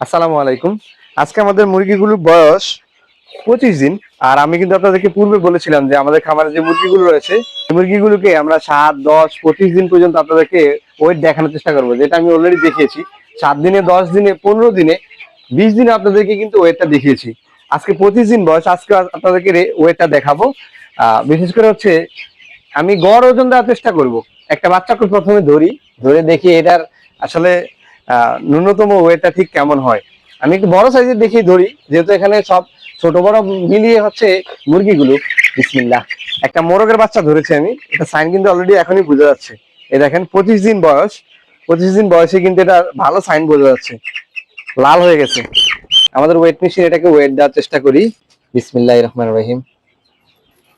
আসসালামু আলাইকুম। আজকে আমাদের মুরগিগুলোর বয়স পঁচিশ দিন। আর আমি কিন্তু আপনাদেরকে পূর্বে বলেছিলাম যে আমাদের খামারে যে মুরগিগুলো রয়েছে মুরগিগুলোকে আমরা সাত, দশ, পঁচিশ দিন পর্যন্ত আপনাদেরকে ওয়েট দেখানোর চেষ্টা করব, যেটা আমি অলরেডি দেখিয়েছি। সাত দিনে, দশ দিনে, পনেরো দিনে, বিশ দিনে আপনাদেরকে কিন্তু ওয়েটটা দেখিয়েছি। আজকে পঁচিশ দিন বয়স, আজকে আপনাদেরকে ওয়েটটা দেখাবো। বিশেষ করে হচ্ছে, আমি গড় ওজন দেওয়ার চেষ্টা করব। একটা বাচ্চাকে প্রথমে ধরি, ধরে দেখি এটার আসলে ন্যূনতম ওয়েটটা ঠিক কেমন হয়? আমি একটু বড় সাইজের দেখি ধরি, যেহেতু এখানে সব ছোট বড় মিলিয়ে হচ্ছে মুরগিগুলো। বিসমিল্লাহ। একটা মোরগের বাচ্চা ধরেছি আমি, এটা সাইন কিন্তু অলরেডি এখনই বোঝা যাচ্ছে। এই দেখেন, পঁচিশ দিন বয়স। পঁচিশ দিন বয়সে কিন্তু এটা ভালো সাইন বোঝা যাচ্ছে। লাল হয়ে গেছে। আমাদের ওয়েট মেশিন এটাকে ওয়েট দেওয়ার চেষ্টা করি। বিসমিল্লাহ রহমান রহিম।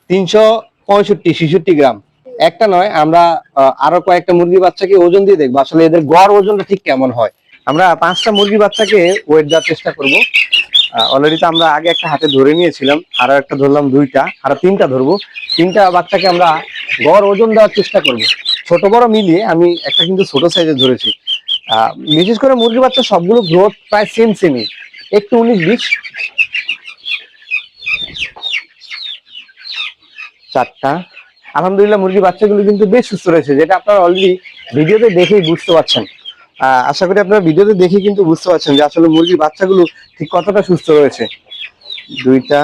তিনশো পঁয়ষট্টি, ছেষট্টি গ্রাম। একটা নয়, আমরা আরও কয়েকটা মুরগি বাচ্চাকে ওজন দিয়ে দেখব। আসলে এদের গড় ওজনটা ঠিক কেমন হয়? আমরা পাঁচটা মুরগি বাচ্চাকে ওয়েট দেওয়ার চেষ্টা করব। অলরেডি তো আমরা আগে একটা হাতে ধরে নিয়েছিলাম, আরও একটা ধরলাম দুইটা, আরও তিনটা ধরবো। তিনটা বাচ্চাকে আমরা গড় ওজন দেওয়ার চেষ্টা করব। ছোট বড় মিলিয়ে আমি একটা কিন্তু ছোট সাইজে ধরেছি। বিশেষ করে মুরগি বাচ্চা সবগুলো গ্রোথ প্রায় সেম সেমই একটু উনিশ, বিশ। চারটা। আলহামদুলিল্লাহ মুরগি বাচ্চাগুলো কিন্তু বেশ সুস্থ রয়েছে, যেটা আপনারা অলরেডি ভিডিওতে দেখেই বুঝতে পারছেন। আশা করি আপনারা ভিডিওতে দেখে কিন্তু বুঝতে পারছেন যে আসলে মুরগির বাচ্চাগুলো ঠিক কতটা সুস্থ রয়েছে। দুইটা,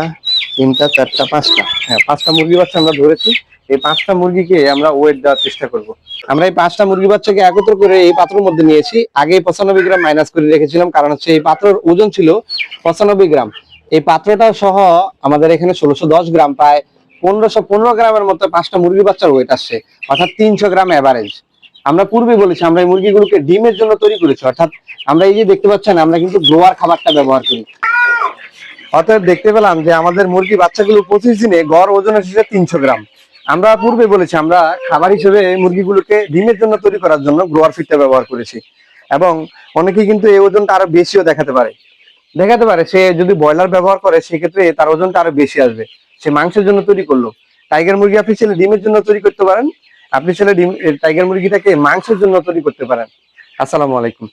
তিনটা, চারটা, পাঁচটা। হ্যাঁ পাঁচটা মুরগি বাচ্চা আমরা ধরেছি। এই পাঁচটা মুরগিকে আমরা ওয়েট দেওয়ার চেষ্টা করব। আমরা এই পাঁচটা মুরগি বাচ্চাকে একত্র করে এই পাত্রের মধ্যে নিয়েছি। আগে পঁচানব্বই গ্রাম মাইনাস করে রেখেছিলাম, কারণ হচ্ছে এই পাত্রের ওজন ছিল পঁচানব্বই গ্রাম। এই পাত্রটা সহ আমাদের এখানে ষোলোশো দশ গ্রাম প্রায় পনেরোশো পনেরো গ্রামের মতো পাঁচটা ওয়েট আসছে, অর্থাৎ তিনশো গ্রাম অ্যাভারেজ আমরা পূর্বে বলেছি, আমরা এই মুরগিগুলোকে ডিমের জন্য তৈরি করেছি, অর্থাৎ আমরা এই যে দেখতে পাচ্ছেন, আমরা কিন্তু খাবারটা ব্যবহার করি। দেখতে পেলাম যে আমাদের মুরগি বাচ্চাগুলো পঁচিশ দিনে গড় ওজন এসেছে তিনশো গ্রাম। আমরা পূর্বে বলেছি, আমরা খাবার হিসেবে মুরগিগুলোকে ডিমের জন্য তৈরি করার জন্য গ্রোয়ার ফিডটা ব্যবহার করেছি। এবং অনেকে কিন্তু এই ওজনটা আরও বেশিও দেখাতে পারে। দেখাতে পারে, সে যদি ব্রয়লার ব্যবহার করে, সেক্ষেত্রে তার ওজনটা আরও বেশি আসবে। সে মাংসের জন্য তৈরি করল। টাইগার মুরগি আপনি ছেলে ডিমের জন্য তৈরি করতে পারেন। আপনি ছেলে ডিম টাইগার মুরগিটাকে মাংসের জন্য তৈরি করতে পারেন। আসসালামু আলাইকুম।